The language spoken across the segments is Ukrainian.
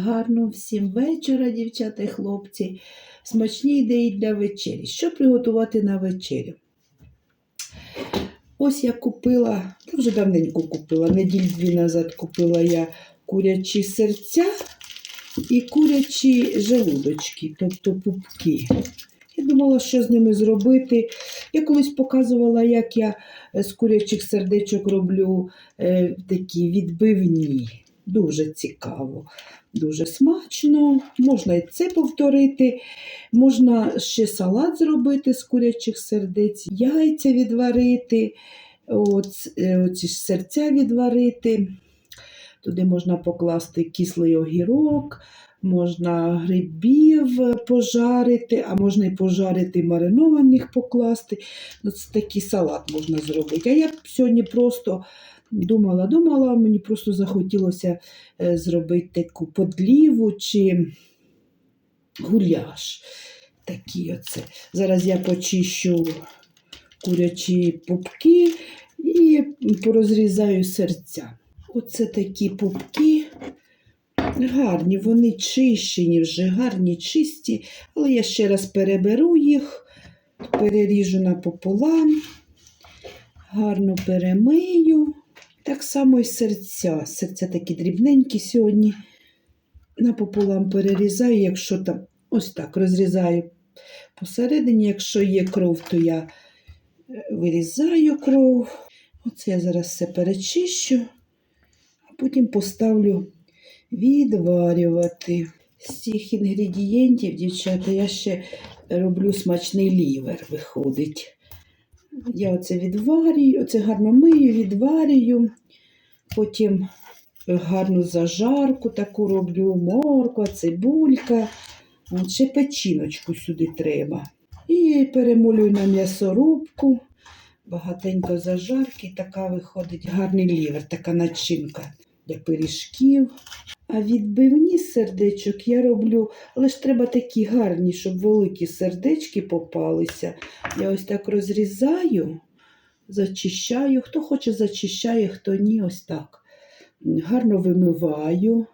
Гарно всім вечора, дівчата і хлопці. Смачні ідеї для вечері. Що приготувати на вечерю? Ось я купила, вже давненько купила, неділь дві назад купила я курячі серця і курячі желудочки, тобто пупки. Я думала, що з ними зробити. Я колись показувала, як я з курячих сердечок роблю е, такі відбивні. Дуже цікаво, дуже смачно. Можна і це повторити. Можна ще салат зробити з курячих сердець, яйця відварити, е, оці ж серця відварити. Туди можна покласти кислий огірок, можна грибів пожарити, а можна і пожарити маринованих покласти. Ну, Це такий салат можна зробити. А я сьогодні просто думала, думала, мені просто захотілося е, зробити таку подліву чи гуляш. Такі оце. Зараз я почищу курячі пупки і порозрізаю серця. Оце такі пупки. Гарні, вони чищені вже, гарні, чисті, але я ще раз переберу їх, переріжу напополам, гарно перемию. Так само і серця. Серця такі дрібненькі сьогодні. Напополам перерізаю, якщо там ось так розрізаю посередині, якщо є кров, то я е, вирізаю кров. Оце я зараз все перечищу, а потім поставлю відварювати. З цих інгредієнтів, дівчата, я ще роблю смачний лівер, виходить. Я оце відварюю, оце гарно мию, відварюю. Потім гарну зажарку таку роблю, морква, цибулька. Ще печіночку сюди треба. І перемолюю на м'ясорубку. Багатенько зажарки, така виходить гарний лівер, така начинка для пиріжків. А відбивні сердечок я роблю, але треба такі гарні, щоб великі сердечки попалися. Я ось так розрізаю, зачищаю. Хто хоче, зачищає, хто ні, ось так. Гарно вимиваю,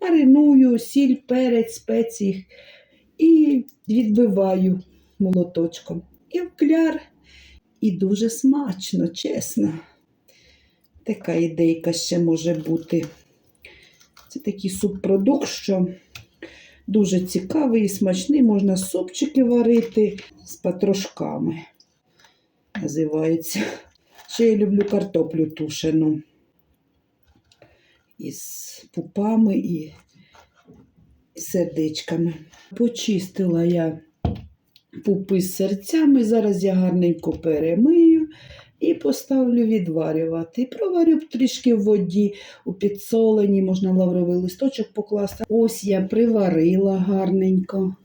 мариную, сіль, перець, спеції і відбиваю молоточком. І в кляр. І дуже смачно, чесно. Така ідейка ще може бути. Це такий субпродукт, що дуже цікавий і смачний. Можна супчики варити з патрошками. Називається. Ще я люблю картоплю тушену. Із пупами і сердечками. Почистила я пупи з серцями. Зараз я гарненько перемию і поставлю відварювати. Проварю трішки в воді у підсоленні, можна лавровий листочок покласти. Ось я приварила гарненько,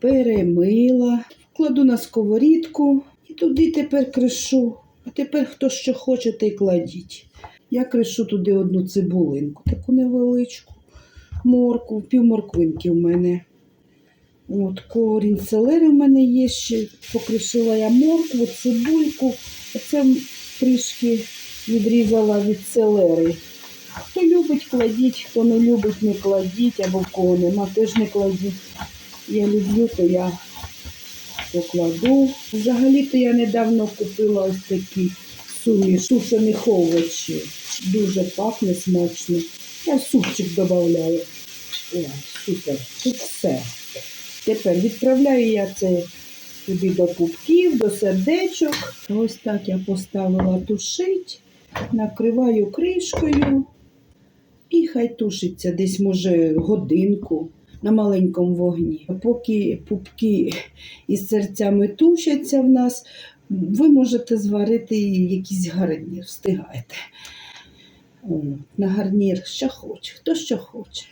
перемила, кладу на сковорідку і туди тепер кришу. А тепер хто що хоче, те й кладіть. Я кришу туди одну цибулинку, таку невеличку, морку, пів морквинки в мене. От, корінь селери в мене є ще. Покришила я моркву, цибульку. Оце трішки відрізала від селери. Хто любить, кладіть, хто не любить, не кладіть, або в кого нема, теж не кладіть. Я люблю, то я покладу. Взагалі-то я недавно купила ось такі суміш тушених овочів. Дуже пахне смачно. Я супчик додаю. Супер. Тут все. Тепер відправляю я це туди до пупків, до сердечок. Ось так я поставила тушить, накриваю кришкою і хай тушиться десь, може, годинку на маленькому вогні. Поки пупки із серцями тушаться в нас, ви можете зварити якийсь гарнір, встигаєте. На гарнір що хоче, хто що хоче.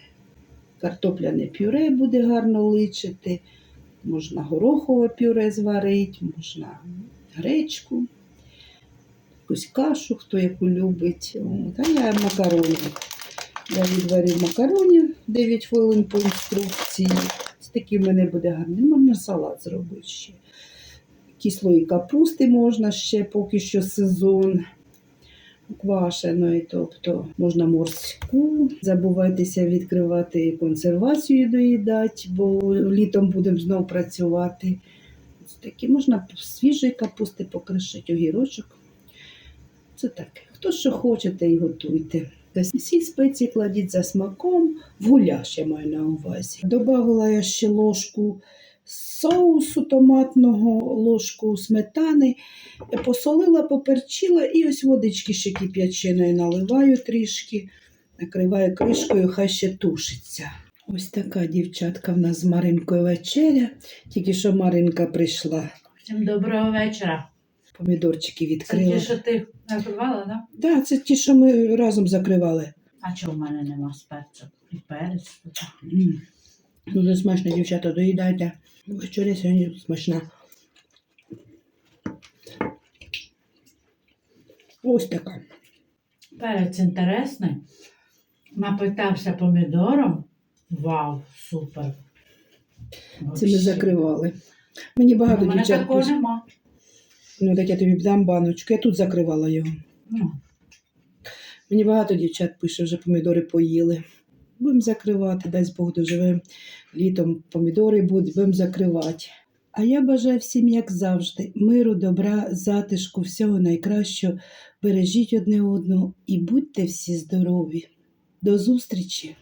Картопляне пюре буде гарно личити, можна горохове пюре зварити, можна гречку, якусь кашу, хто яку любить. А я макарони. Я відварю макаронів 9 хвилин по інструкції. Це такий в мене буде гарний. Можна салат зробити ще. Кислої капусти можна ще поки що сезон. Квашеної, тобто можна морську. Забувайтеся відкривати консервацію доїдати, бо літом будемо знов працювати. Ось такі можна свіжої капусти покришити, огірочок. Це таке. Хто що хоче, те й готуйте. Всі спеції кладіть за смаком, в гуляш я маю на увазі. Добавила я ще ложку соусу томатного, ложку сметани, посолила, поперчила і ось водички ще кип'яченої наливаю трішки, накриваю кришкою, хай ще тушиться. Ось така дівчатка в нас з Маринкою вечеря. Тільки що Маринка прийшла, Всім доброго вечора. помідорчики Це відкрила. ті, що ти накривала, да? Да, це ті, що ми разом закривали. А чого в мене нема спеців? І перець. М. Дуже смачно, дівчата, доїдайте. Вечеря сьогодні смачна. Ось така. Перець інтересний. Напитався помідором. Вау, супер. Це ми закривали. Мені багато мене дівчат. такого пишуть. нема. Ну, так я тобі дам баночку. Я тут закривала його. Ну, Мені багато дівчат пише, вже помідори поїли. Будемо закривати, дасть Бог доживе Літом помідори будуть, будемо закривати. А я бажаю всім, як завжди, миру, добра, затишку, всього найкращого. Бережіть одне одного і будьте всі здорові. До зустрічі!